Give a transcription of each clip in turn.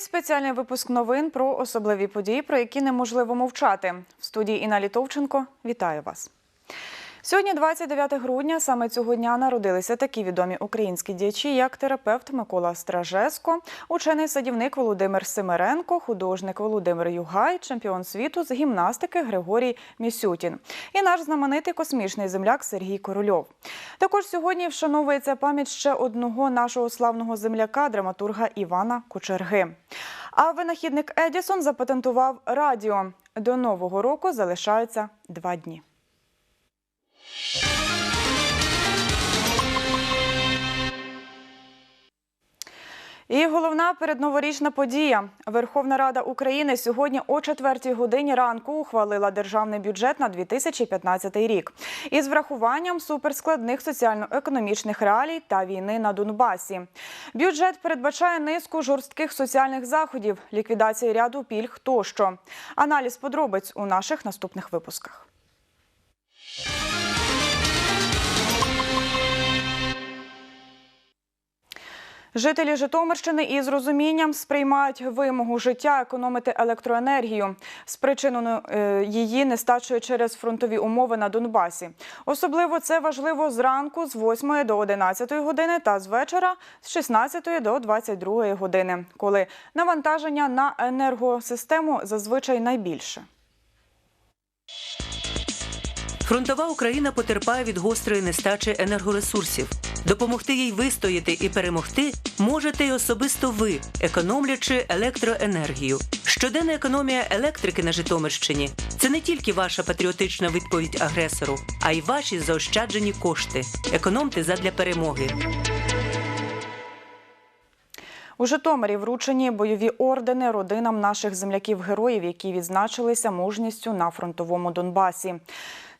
Спеціальний випуск новин про особливі події, про які неможливо мовчати. В студії Інна Літовченко вітаю вас. Сьогодні, 29 грудня, саме цього дня народилися такі відомі українські діячі, як терапевт Микола Стражеско, учений садівник Володимир Семеренко, художник Володимир Югай, чемпіон світу з гімнастики Григорій Місютін і наш знаменитий космічний земляк Сергій Корольов. Також сьогодні вшановується пам'ять ще одного нашого славного земляка, драматурга Івана Кучерги. А винахідник Едісон запатентував радіо. До нового року залишаються два дні. І головна передноворічна подія. Верховна Рада України сьогодні о 4 годині ранку ухвалила державний бюджет на 2015 рік із врахуванням суперскладних соціально-економічних реалій та війни на Донбасі. Бюджет передбачає низку жорстких соціальних заходів, ліквідації ряду пільг тощо. Аналіз подробиць у наших наступних випусках. Жителі Житомирщини із розумінням сприймають вимогу життя економити електроенергію, спричинену е, її нестачею через фронтові умови на Донбасі. Особливо це важливо зранку з 8 до 11 години та з вечора з 16 до 22 години, коли навантаження на енергосистему зазвичай найбільше. Фронтова Україна потерпає від гострої нестачі енергоресурсів. Допомогти їй вистояти і перемогти можете й особисто ви, економлячи електроенергію. Щоденна економія електрики на Житомирщині це не тільки ваша патріотична відповідь агресору, а й ваші заощаджені кошти. Економте задля перемоги. У Житомирі вручені бойові ордени родинам наших земляків-героїв, які відзначилися мужністю на фронтовому Донбасі.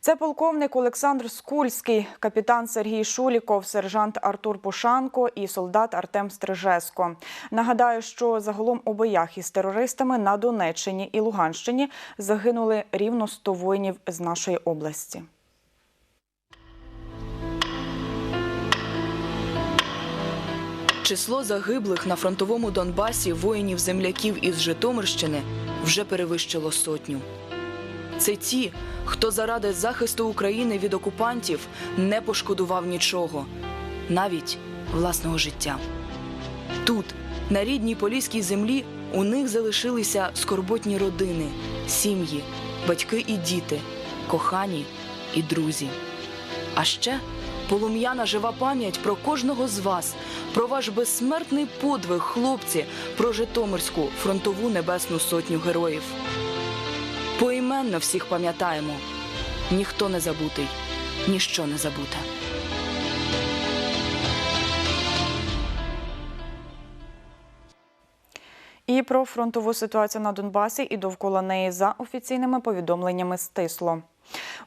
Це полковник Олександр Скульський, капітан Сергій Шуліков, сержант Артур Пушанко і солдат Артем Стрижеско. Нагадаю, що загалом у боях із терористами на Донеччині і Луганщині загинули рівно 100 воїнів з нашої області. Число загиблих на фронтовому Донбасі воїнів-земляків із Житомирщини вже перевищило сотню. Це ті, хто заради захисту України від окупантів не пошкодував нічого, навіть власного життя. Тут, на рідній поліській землі, у них залишилися скорботні родини, сім'ї, батьки і діти, кохані і друзі. А ще полум'яна жива пам'ять про кожного з вас, про ваш безсмертний подвиг, хлопці, про Житомирську фронтову небесну сотню героїв. Поіменно всіх пам'ятаємо. Ніхто не забутий, ніщо не забуте. І про фронтову ситуацію на Донбасі і довкола неї за офіційними повідомленнями стисло.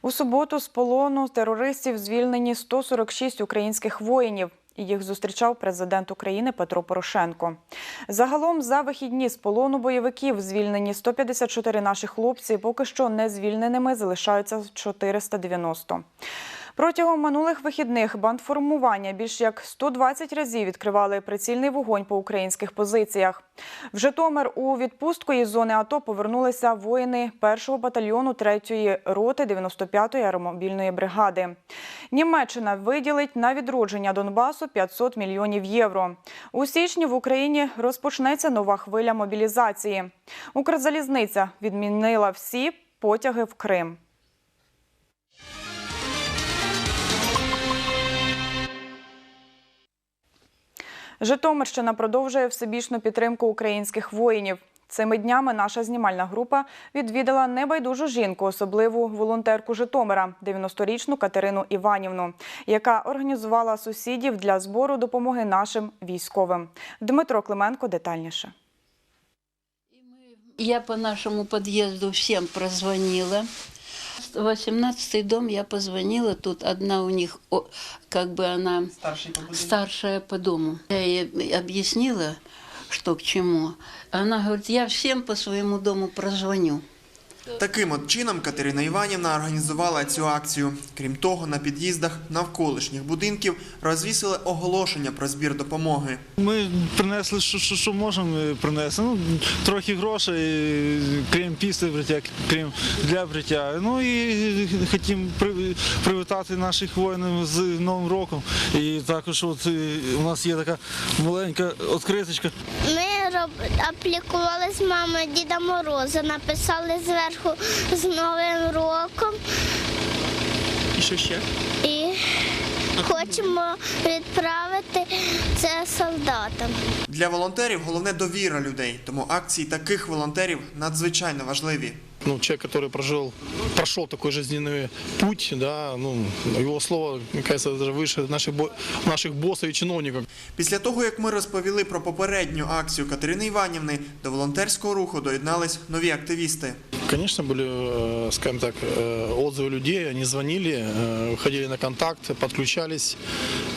У суботу з полону терористів звільнені 146 українських воїнів. Їх зустрічав президент України Петро Порошенко. Загалом за вихідні з полону бойовиків звільнені 154 наші хлопці. Поки що не звільненими залишаються 490. Протягом минулих вихідних бандформування більш як 120 разів відкривали прицільний вогонь по українських позиціях. В Житомир у відпустку із зони АТО повернулися воїни 1-го батальйону 3-ї роти 95-ї аеромобільної бригади. Німеччина виділить на відродження Донбасу 500 мільйонів євро. У січні в Україні розпочнеться нова хвиля мобілізації. Укрзалізниця відмінила всі потяги в Крим. Житомирщина продовжує всебічну підтримку українських воїнів. Цими днями наша знімальна група відвідала небайдужу жінку, особливу волонтерку Житомира, 90-річну Катерину Іванівну, яка організувала сусідів для збору допомоги нашим військовим. Дмитро Клименко детальніше. Я по нашему подъезду всем прозвонила. 18-й дом я позвонила, тут одна у них, как бы она старшая по дому. Я ей объяснила, что к чему. Она говорит, я всем по своему дому прозвоню. Таким от чином Катерина Іванівна організувала цю акцію. Крім того, на під'їздах навколишніх будинків розвісили оголошення про збір допомоги. Ми принесли, що, що, що можемо принести. Ну, трохи грошей, крім після бриття, крім для бриття. Ну і хотімо при- привітати наших воїнів з Новим роком. І також от, е, у нас є така маленька відкриточка. Ми. Аплікували з мамою Діда Мороза, написали зверху з Новим роком І що ще? і хочемо відправити це солдатам. Для волонтерів головне довіра людей, тому акції таких волонтерів надзвичайно важливі ну, человек, который прожил, прошел такой жизненный путь, да, ну, его слово, мне кажется, даже выше наших, бо- наших боссов и чиновников. Після того, як ми розповіли про попередню акцію Катерини Іванівни, до волонтерського руху доєднались нові активісти. Конечно, были, э, скажем так, э, отзывы людей, они звонили, э, выходили на контакт, подключались,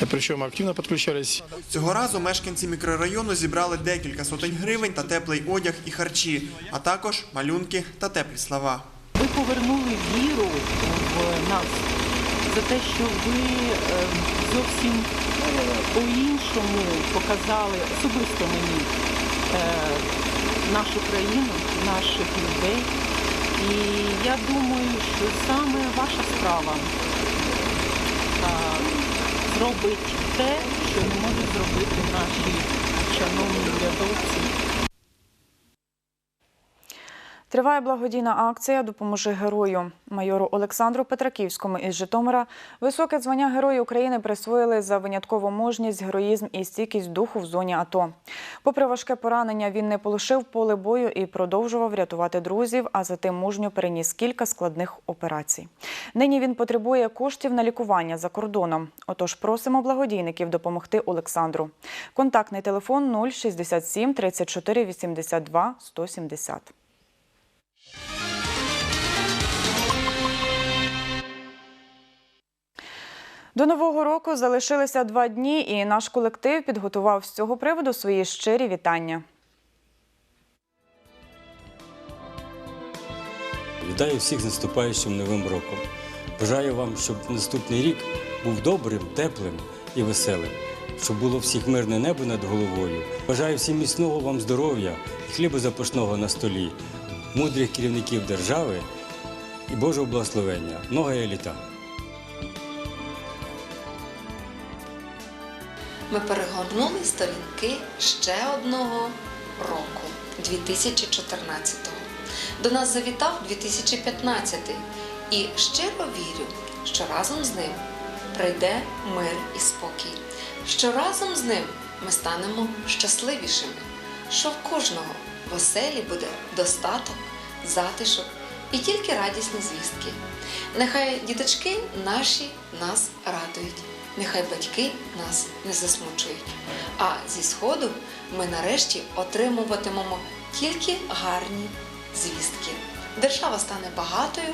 э, причем активно подключались. Цього разу мешканці мікрорайону зібрали декілька сотень гривень та теплий одяг і харчі, а також малюнки та теплі слова. ви повернули віру в нас за те, що ви е, зовсім е, по-іншому показали особисто мені е, нашу країну, наших людей. І я думаю, що саме ваша справа зробить те, що не можуть зробити наші шановні урядовці. Триває благодійна акція Допоможи герою. Майору Олександру Петраківському із Житомира високе звання Герою України присвоїли за виняткову мужність, героїзм і стійкість духу в зоні АТО. Попри важке поранення, він не полишив поле бою і продовжував рятувати друзів, а затим мужньо переніс кілька складних операцій. Нині він потребує коштів на лікування за кордоном. Отож, просимо благодійників допомогти Олександру. Контактний телефон 067 34 82 170. До нового року залишилися два дні, і наш колектив підготував з цього приводу свої щирі вітання. Вітаю всіх з наступаючим новим роком. Бажаю вам, щоб наступний рік був добрим, теплим і веселим, щоб було всіх мирне небо над головою. Бажаю всім міцного вам здоров'я хліба запашного на столі, мудрих керівників держави і Божого благословення. Многое літа. Ми перегорнули сторінки ще одного року 2014-го. До нас завітав 2015 і щиро вірю, що разом з ним прийде мир і спокій, що разом з ним ми станемо щасливішими, що в кожного в оселі буде достаток, затишок і тільки радісні звістки. Нехай діточки наші нас радують. Нехай батьки нас не засмучують. А зі сходу ми нарешті отримуватимемо тільки гарні звістки. Держава стане багатою,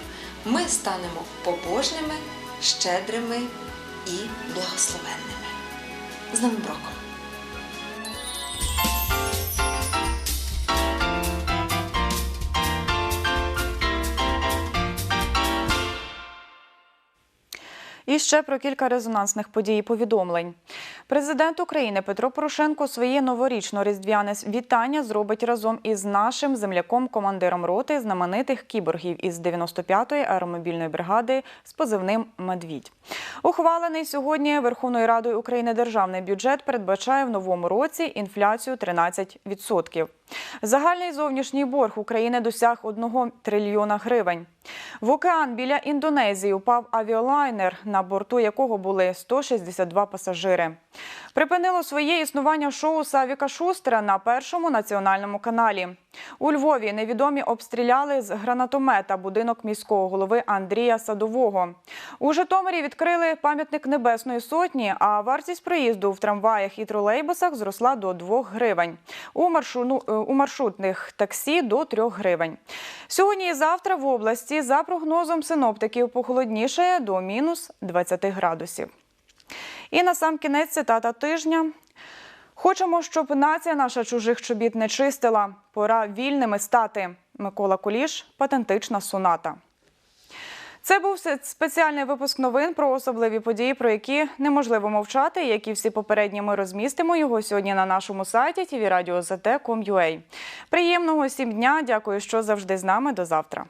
ми станемо побожними, щедрими і благословенними. З Новим роком! І ще про кілька резонансних подій і повідомлень. Президент України Петро Порошенко своє новорічно-різдвяне вітання зробить разом із нашим земляком, командиром роти знаменитих кіборгів із 95-ї аеромобільної бригади з позивним Медвідь. Ухвалений сьогодні Верховною Радою України державний бюджет передбачає в новому році інфляцію 13%. Загальний зовнішній борг України досяг 1 трильйона гривень. В океан біля Індонезії упав авіалайнер, на борту якого були 162 пасажири. Припинило своє існування шоу Савіка Шустера на першому національному каналі. У Львові невідомі обстріляли з гранатомета будинок міського голови Андрія Садового. У Житомирі відкрили пам'ятник Небесної Сотні, а вартість проїзду в трамваях і тролейбусах зросла до 2 гривень. У, маршруну, е, у маршрутних таксі до 3 гривень. Сьогодні і завтра в області, за прогнозом синоптиків, похолодніше до мінус 20 градусів. І на сам кінець цитата тижня. Хочемо, щоб нація наша чужих чобіт не чистила. Пора вільними стати. Микола Куліш патентична соната. Це був спеціальний випуск новин про особливі події, про які неможливо мовчати. Як і всі попередні, ми розмістимо його сьогодні на нашому сайті tvradio.zt.com.ua. Приємного всім дня. Дякую, що завжди з нами. До завтра.